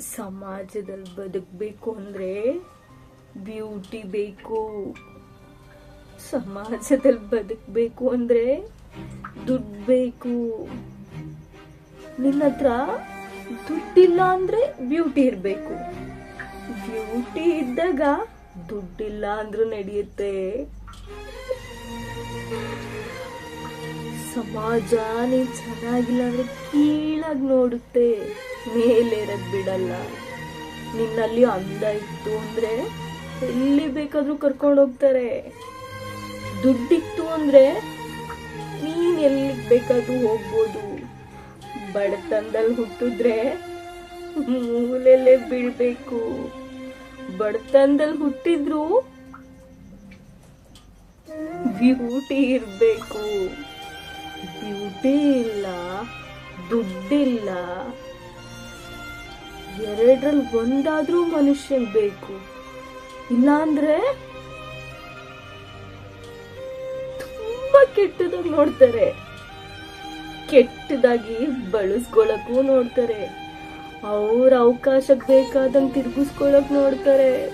ಸಮಾಜದಲ್ಲಿ ಬದುಕಬೇಕು ಅಂದ್ರೆ ಬ್ಯೂಟಿ ಬೇಕು. ಸಮಾಜದಲ್ಲಿ ಬದುಕಬೇಕು ಅಂದ್ರೆ ದುಡ್ಡು ಬೇಕು. ನಿನ್ನ ಹತ್ರ ದುಡ್ಡಿಲ್ಲ ಅಂದ್ರೆ ಬ್ಯೂಟಿ ಇರಬೇಕು. ಬ್ಯೂಟಿ ಇದ್ದಾಗ ದುಡ್ಡಿಲ್ಲ ಅಂದ್ರೂ ನಡೆಯುತ್ತೆ. ಸಮಾಜ ನೀನ್ ಚೆನ್ನಾಗಿಲ್ಲ ಅಂದ್ರೆ ಕೀಳಾಗಿ ನೋಡುತ್ತೆ. ಮೇಲೇರಕ್ ಬಿಡಲ್ಲ. ನಿನ್ನಲ್ಲಿ ಅಂದ ಇತ್ತು ಅಂದ್ರೆ ಎಲ್ಲಿ ಬೇಕಾದರೂ ಕರ್ಕೊಂಡು ಹೋಗ್ತಾರೆ. ದುಡ್ಡಿತ್ತು ಅಂದ್ರೆ ನೀನು ಎಲ್ಲಿಗೆ ಬೇಕಾದರೂ ಹೋಗ್ಬೋದು. ಬಡತನದಲ್ಲಿ ಹುಟ್ಟಿದ್ರೆ ಮೂಲೆಲ್ಲೇ ಬೀಳ್ಬೇಕು. ಬಡತನದಲ್ಲಿ ಹುಟ್ಟಿದ್ರು ಬ್ಯೂಟಿ ಇರ್ಬೇಕು. ಬ್ಯೂಟಿ ಇಲ್ಲ ದುಡ್ಡಿಲ್ಲ. ಎರಡ್ರಲ್ಲಿ ಒಂದಾದ್ರೂ ಮನುಷ್ಯನ್ ಬೇಕು. ಇಲ್ಲಾಂದ್ರೆ ತುಂಬಾ ಕೆಟ್ಟದಾಗಿ ನೋಡ್ತಾರೆ. ಕೆಟ್ಟದಾಗಿ ಬಳಸ್ಕೊಳಕ್ಕೂ ನೋಡ್ತಾರೆ. ಅವ್ರ ಅವಕಾಶಕ್ಕೆ ಬೇಕಾದಂಗೆ ತಿರ್ಗಿಸ್ಕೊಳಕ್ ನೋಡ್ತಾರೆ.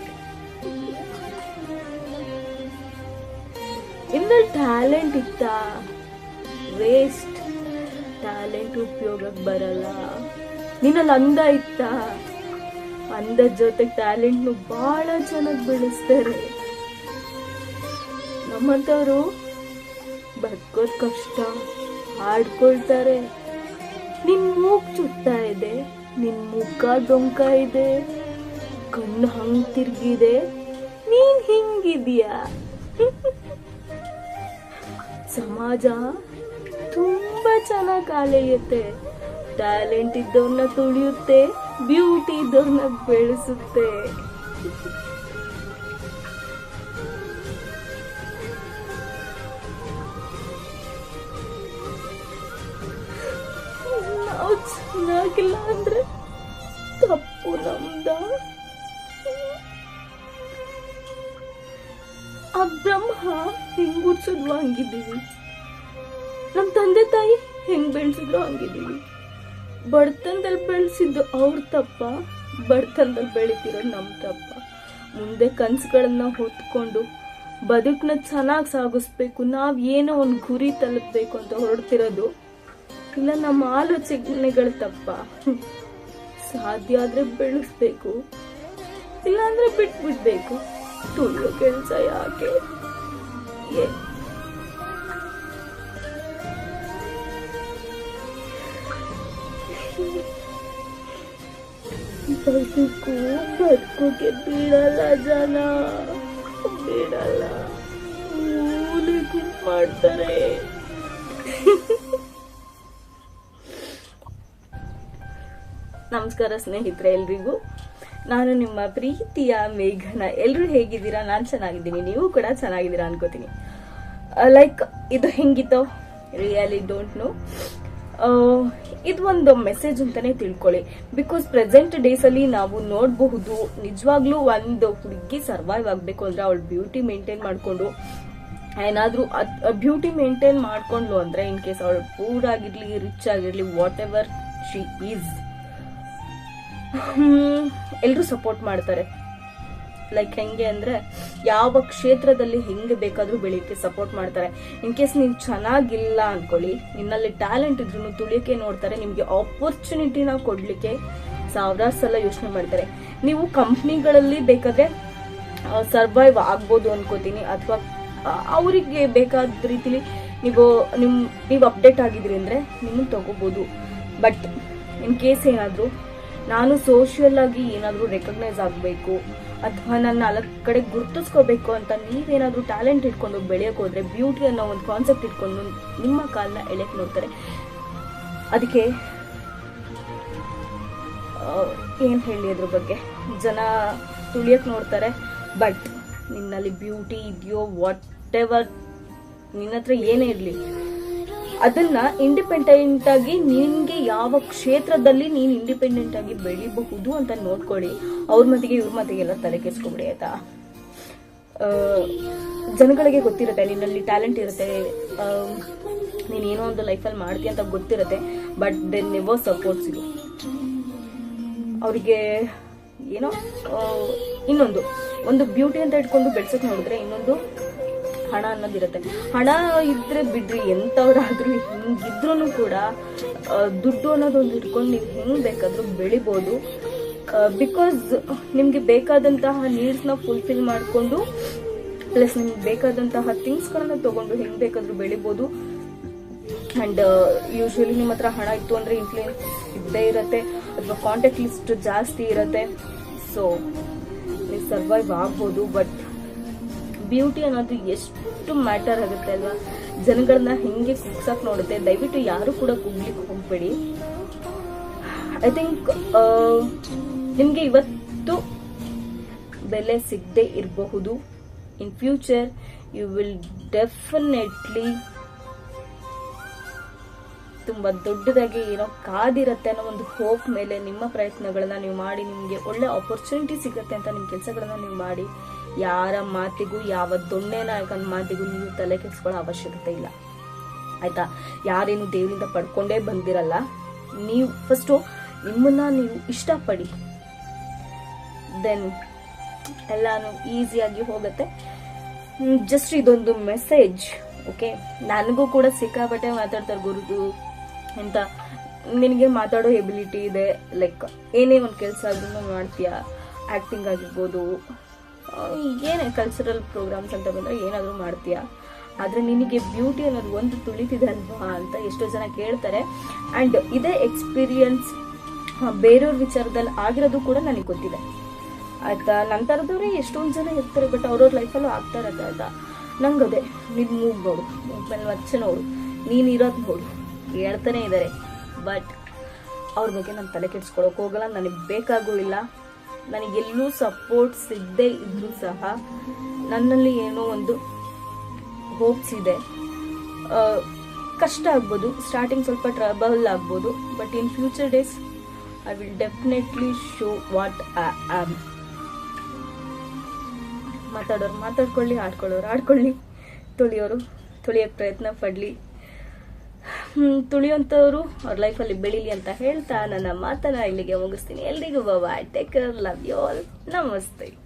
ಇನ್ನ ಟ್ಯಾಲೆಂಟ್ ಇತ್ತಾ? ವೇಸ್ಟ್ ಟ್ಯಾಲೆಂಟ್ ಉಪಯೋಗಕ್ಕೆ ಬರಲ್ಲ. ನಿನ್ನಲ್ಲಿ ಅಂದ ಇತ್ತಾ. ಅಂದದ ಜೊತೆ ಟ್ಯಾಲೆಂಟ್ನು ಬಹಳ ಚೆನ್ನಾಗಿ ಬೆಳೆಸ್ತಾರೆ. ನಮ್ಮಂಥವರು ಬದುಕೋದು ಕಷ್ಟ, ಆಡ್ಕೊಳ್ತಾರೆ. ನಿನ್ನ ಮೂಗ್ ಚುಟ್ಟ ಇದೆ ನಿನ್ನ ಮುಖ ಡೊಂಕ ಇದೆ, ಕಣ್ಣು ಹಂಗ್ ತಿರ್ಗಿದೆ, ನೀನ್ ಹಿಂಗಿದ್ಯಾ? ಸಮಾಜ ತುಂಬಾ ಚೆನ್ನಾಗಿ ಕಾಲೆಯುತ್ತೆ. Talent ಇದ್ದವ್ರನ್ನ ತುಳಿಯುತ್ತೆ, beauty ಇದ್ದವ್ರನ್ನ ಬೆಳೆಸುತ್ತೆ. ನಾವು ಚೆನ್ನಾಗಿಲ್ಲ ಅಂದ್ರೆ ತಪ್ಪು ನಮ್ದ. ಆ ಬ್ರಹ್ಮ ಹೆಂಗ್ ಹುಡ್ಸಿದ್ವು ಹಂಗಿದ್ದೀವಿ ನಮ್ ತಂದೆ ತಾಯಿ ಹೆಂಗ್ ಬೆಳೆಸಿದ್ರು ಹಂಗಿದ್ದೀವಿ ಬಡತನದಲ್ಲಿ ಬೆಳೆಸಿದ್ದು ಅವ್ರ ತಪ್ಪ ಬಡತನದಲ್ಲಿ ಬೆಳಿತಿರೋ ನಮ್ಮ ತಪ್ಪ. ಮುಂದೆ ಕನಸುಗಳನ್ನ ಹೊತ್ಕೊಂಡು ಬದುಕನ್ನ ಚೆನ್ನಾಗಿ ಸಾಗಿಸ್ಬೇಕು, ನಾವು ಏನೋ ಒಂದು ಗುರಿ ತಲುಪಬೇಕು ಅಂತ ಹೊರಡ್ತಿರೋದು ಇಲ್ಲ ನಮ್ಮ ಆಲೋಚನೆಗಳ ತಪ್ಪ. ಸಾಧ್ಯ ಆದರೆ ಬೆಳೆಸ್ಬೇಕು, ಇಲ್ಲಾಂದ್ರೆ ಬಿಟ್ಬಿಡ್ಬೇಕು. ತುಳ್ಳು ಕೆಲಸ ಯಾಕೆ? ಬದುಕು ಬಿಡಲ್ಲ ಜನ. ಬಿಡಲ್ಲ ಮಾಡ್ತಾರೆ. ನಮಸ್ಕಾರ ಸ್ನೇಹಿತರೆ ಎಲ್ರಿಗೂ. ನಾನು ನಿಮ್ಮ ಪ್ರೀತಿಯ ಮೇಘನ. ಎಲ್ಲರೂ ಹೇಗಿದ್ದೀರಾ? ನಾನು ಚೆನ್ನಾಗಿದ್ದೀನಿ. ನೀವು ಕೂಡ ಚೆನ್ನಾಗಿದ್ದೀರಾ ಅನ್ಕೋತೀನಿ. ಲೈಕ್ ಇದು ಹೆಂಗಿತ್ತು? ರಿಯಲಿ ಡೋಂಟ್ ನೋ ಇದು ಒಂದು ಮೆಸೇಜ್ ಅಂತಾನೆ ತಿಳ್ಕೊಳ್ಳಿ. ಬಿಕಾಸ್ ಪ್ರೆಸೆಂಟ್ ಡೇಸ್ ಅಲ್ಲಿ ನಾವು ನೋಡಬಹುದು, ನಿಜವಾಗ್ಲೂ ಒಂದು ಹುಡುಗಿ ಸರ್ವೈವ್ ಆಗಬೇಕು ಅಂದ್ರೆ ಅವಳು ಬ್ಯೂಟಿ ಮೇಂಟೈನ್ ಮಾಡಿಕೊಂಡು, ಏನಾದ್ರೂ ಬ್ಯೂಟಿ ಮೇಂಟೈನ್ ಮಾಡ್ಕೊಂಡ್ಲು ಅಂದ್ರೆ ಇನ್ ಕೇಸ್ ಅವಳು ಪೂರ್ ಆಗಿರ್ಲಿ ರಿಚ್ ಆಗಿರ್ಲಿ ವಾಟ್ ಎವರ್ ಶಿ ಈಸ್ ಎಲ್ಲರೂ ಸಪೋರ್ಟ್ ಮಾಡ್ತಾರೆ. ಲೈಕ್ ಹೆಂಗೆ ಅಂದ್ರೆ ಯಾವ ಕ್ಷೇತ್ರದಲ್ಲಿ ಹೆಂಗೆ ಬೇಕಾದ್ರೂ ಬೆಳೆಯಕ್ಕೆ ಸಪೋರ್ಟ್ ಮಾಡ್ತಾರೆ. ಇನ್ ಕೇಸ್ ನೀವು ಚೆನ್ನಾಗಿಲ್ಲ ಅನ್ಕೊಳ್ಳಿ, ನಿನ್ನಲ್ಲಿ ಟ್ಯಾಲೆಂಟ್ ಇದ್ರು ತುಳಿಯಕ್ಕೆ ನೋಡ್ತಾರೆ, ನಿಮ್ಗೆ ಆಪರ್ಚುನಿಟಿನ ಕೊಡ್ಲಿಕ್ಕೆ ಸಾವಿರಾರು ಸಲ ಯೋಚನೆ ಮಾಡ್ತಾರೆ. ನೀವು ಕಂಪ್ನಿಗಳಲ್ಲಿ ಬೇಕಾದ್ರೆ ಸರ್ವೈವ್ ಆಗ್ಬೋದು ಅನ್ಕೋತೀನಿ, ಅಥವಾ ಅವರಿಗೆ ಬೇಕಾದ ರೀತಿಲಿ ನೀವು, ನಿಮ್, ನೀವು ಅಪ್ಡೇಟ್ ಆಗಿದ್ರಿ ಅಂದ್ರೆ ನಿಮ್ಮನ್ನು ತಗೋಬಹುದು ಬಟ್ ಇನ್ ಕೇಸ್ ಏನಾದ್ರು ನಾನು ಸೋಷಿಯಲ್ ಆಗಿ ಏನಾದರೂ ರೆಕಗ್ನೈಸ್ ಆಗಬೇಕು ಅಥವಾ ನನ್ನ ನಾಲ್ಕು ಕಡೆ ಗುರ್ತಿಸ್ಕೋಬೇಕು ಅಂತ ನೀವೇನಾದ್ರೂ ಟ್ಯಾಲೆಂಟ್ ಇಟ್ಕೊಂಡು ಬೆಳೆಯಕ್ಕೆ ಹೋದ್ರೆ ಬ್ಯೂಟಿ ಅನ್ನೋ ಒಂದು ಕಾನ್ಸೆಪ್ಟ್ ಇಟ್ಕೊಂಡು ನಿಮ್ಮ ಕಾಲನ್ನ ಎಳೆಕ್ ನೋಡ್ತಾರೆ. ಅದಕ್ಕೆ ಏನು ಹೇಳಿ ಅದ್ರ ಬಗ್ಗೆ? ಜನ ತುಳಿಯಕ್ಕೆ ನೋಡ್ತಾರೆ ಬಟ್ ನಿನ್ನಲ್ಲಿ ಬ್ಯೂಟಿ ಇದೆಯೋ ವಾಟ್ ಎವರ್ ನಿನ್ನ ಹತ್ರ ಏನೇ ಇರಲಿ ಅದನ್ನ ಇಂಡಿಪೆಂಡೆಂಟ್ ಆಗಿ ನಿನ್ಗೆ ಯಾವ ಕ್ಷೇತ್ರದಲ್ಲಿ ನೀನ್ ಇಂಡಿಪೆಂಡೆಂಟ್ ಆಗಿ ಬೆಳಿಬಹುದು ಅಂತ ನೋಡ್ಕೊಳ್ಳಿ. ಅವ್ರ ಮತಿಗೆ ಇವ್ರ ಮತಿಗೆಲ್ಲ ತಲೆ ಕೆಸ್ಕೊಬಿಡಿ ಆಯ್ತಾ? ಜನಗಳಿಗೆ ಗೊತ್ತಿರುತ್ತೆ, ನಿನ್ನಲ್ಲಿ ಟ್ಯಾಲೆಂಟ್ ಇರುತ್ತೆ. ನೀನು ಏನೋ ಒಂದು ಲೈಫಲ್ಲಿ ಮಾಡ್ತೀಯ ಅಂತ ಗೊತ್ತಿರುತ್ತೆ but then never supports you ಅವರಿಗೆ ಏನೋ ಇನ್ನೊಂದು, ಒಂದು ಬ್ಯೂಟಿ ಅಂತ ಇಟ್ಕೊಂಡು ಬೆಳ್ಸಕ್ ನೋಡಿದ್ರೆ ಇನ್ನೊಂದು ಹಣ ಅನ್ನೋದಿರುತ್ತೆ. ಹಣ ಇದ್ರೆ ಬಿಡ್ರಿ, ಎಂಥವ್ರಾದ್ರೂ ಹಿಂಗಿದ್ರು ಕೂಡ ದುಡ್ಡು ಅನ್ನೋದೊಂದು ಇಟ್ಕೊಂಡು ನೀವು ಹೆಂಗ್ ಬೇಕಾದ್ರೂ ಬೆಳಿಬೋದು. ಬಿಕಾಸ್ ನಿಮ್ಗೆ ಬೇಕಾದಂತಹ ನೀಡ್ಸ್ನ ಫುಲ್ಫಿಲ್ ಮಾಡಿಕೊಂಡು ಪ್ಲಸ್ ನಿಮ್ಗೆ ಬೇಕಾದಂತಹ ಥಿಂಗ್ಸ್ಗಳನ್ನ ತಗೊಂಡು ಹೆಂಗ್ ಬೇಕಾದ್ರೂ ಬೆಳಿಬೋದು. ಅಂಡ್ ಯೂಶ್ವಲಿ ನಿಮ್ಮ ಹತ್ರ ಹಣ ಇತ್ತು ಅಂದ್ರೆ ಇನ್ಫ್ಲೂಯೆನ್ಸ್ ಇದ್ದೇ ಇರತ್ತೆ, ಅಥವಾ ಕಾಂಟ್ಯಾಕ್ಟ್ ಲಿಸ್ಟ್ ಜಾಸ್ತಿ ಇರತ್ತೆ. ಸೊ ನೀವು ಸರ್ವೈವ್ ಆಗ್ಬೋದು ಬಟ್ ಬ್ಯೂಟಿ ಅನ್ನೋದು ಎಷ್ಟು ಮ್ಯಾಟರ್ ಆಗುತ್ತೆ ಅಲ್ವಾ? ಜನಗಳನ್ನ ಹೆಂಗೆ ಕುಗ್ಸಕ್ ನೋಡುತ್ತೆ? ದಯವಿಟ್ಟು ಯಾರು ಕೂಡ ಕುಗ್ಲಿಕ್ಕೆ ಹೋಗ್ಬೇಡಿ. ಐ ಥಿಂಕ್ ನಿಮಗೆ ಇವತ್ತು ಬೆಲೆ ಸಿಗದೆ ಇರಬಹುದು. In future you will definitely ತುಂಬಾ ದೊಡ್ಡದಾಗಿ ಏನೋ ಕಾದಿರತ್ತೆ ಅನ್ನೋ ಒಂದು ಹೋಪ್ ಮೇಲೆ ನಿಮ್ಮ ಪ್ರಯತ್ನಗಳನ್ನ ನೀವು ಮಾಡಿ. ನಿಮಗೆ ಒಳ್ಳೆ ಆಪರ್ಚುನಿಟಿ ಸಿಗುತ್ತೆ ಅಂತ ನಿಮ್ಮ ಕೆಲಸಗಳನ್ನ ನೀವು ಮಾಡಿ. ಯಾರ ಮಾತಿಗೂ, ಯಾವ ದೊಣ್ಣೆ ನಾಯಕನ ಮಾತಿಗೂ ನೀವು ತಲೆ ಕೆಡಿಸ್ಕೊಳ್ಳೋ ಅವಶ್ಯಕತೆ ಇಲ್ಲ. ಆಯ್ತಾ? ಯಾರೇನು ದೇವರಿಂದ ಪಡ್ಕೊಂಡೇ ಬಂದಿರಲ್ಲ, ನೀವು ಫಸ್ಟು ನಿಮ್ಮನ್ನ ನೀವು ಇಷ್ಟಪಡಿ. ದೆನ್ ಎಲ್ಲಾನು ಈಸಿಯಾಗಿ ಹೋಗುತ್ತೆ. ಜಸ್ಟ್ ಇದೊಂದು ಮೆಸೇಜ್ ಓಕೆ ನನಗೂ ಕೂಡ ಸಿಕ್ಕಾಪಟ್ಟೆ ಮಾತಾಡ್ತಾರೆ ಗುರುದು ಅಂತ. ನಿನಗೆ ಮಾತಾಡೋ ಎಬಿಲಿಟಿ ಇದೆ ಲೈಕ್ ಏನೇ ಒಂದು ಕೆಲಸ ಆದ್ರೂ ಮಾಡ್ತೀಯಾ? ಆ್ಯಕ್ಟಿಂಗ್ ಆಗಿರ್ಬೋದು ಏನೇ ಕಲ್ಚರಲ್ ಪ್ರೋಗ್ರಾಮ್ಸ್ ಅಂತ ಬಂದರೆ ಏನಾದರೂ ಮಾಡ್ತೀಯಾ? ಆದರೆ ನಿನಗೆ ಬ್ಯೂಟಿ ಅನ್ನೋದು ಒಂದು ತುಳಿತಿದೆ ಅಲ್ವಾ ಅಂತ ಎಷ್ಟೋ ಜನ ಕೇಳ್ತಾರೆ. ಆ್ಯಂಡ್ ಇದೇ ಎಕ್ಸ್ಪೀರಿಯನ್ಸ್ ಬೇರೆಯವ್ರ ವಿಚಾರದಲ್ಲಿ ಆಗಿರೋದು ಕೂಡ ನನಗೆ ಗೊತ್ತಿದೆ. ಆಯ್ತಾ? ಥರದವ್ರೆ ಎಷ್ಟೊಂದು ಜನ ಇರ್ತಾರೆ ಬಟ್ ಅವ್ರವ್ರ ಲೈಫಲ್ಲೂ ಆಗ್ತಾ ಇರತ್ತೆ ಆಯ್ತಾ? ನಂಗೆ ಅದೇ ನೀನು ಮೂಗ್ ನೋಡು ಮೇಲೆ ಮಚ್ಚ ನೋಡು, ನೀನು ಇರೋದು ನೋಡು. ಹೇಳ್ತಾನೆ ಇದ್ದಾರೆ ಬಟ್ ಅವ್ರ ಬಗ್ಗೆ ನಾನು ತಲೆ ಕೆಡಿಸ್ಕೊಳಕ್ಕೆ ಹೋಗಲ್ಲ, ನನಗೆ ಬೇಕಾಗೂ ಇಲ್ಲ. ನನಗೆಲ್ಲೂ ಸಪೋರ್ಟ್ ಸಿಗದೆ ಇದ್ರೂ ಸಹ ನನ್ನಲ್ಲಿ ಏನೋ ಒಂದು ಹೋಪ್ಸ್ ಇದೆ. ಕಷ್ಟ ಆಗ್ಬೋದು ಸ್ಟಾರ್ಟಿಂಗ್ ಸ್ವಲ್ಪ ಟ್ರಬಲ್ ಆಗ್ಬೋದು but in future days I will definitely show what I am ಮಾತಾಡೋರು ಮಾತಾಡ್ಕೊಳ್ಳಿ, ಆಡ್ಕೊಳ್ಳೋರು ಆಡ್ಕೊಳ್ಳಿ, ತೊಳಿಯೋರು, ತೊಳಿಯೋಕ್ಕೆ ಪ್ರಯತ್ನ ಪಡಲಿ. ತುಳಿಯೋಂಥವ್ರು ಅವ್ರ ಲೈಫಲ್ಲಿ ಬೆಳೀಲಿ ಅಂತ ಹೇಳ್ತಾ ನನ್ನ ಮಾತನ್ನ ಇಲ್ಲಿಗೆ ಮುಗಿಸ್ತೀನಿ. ಎಲ್ರಿಗೂ ಬಾಬಾ take care love you all ನಮಸ್ತೆ.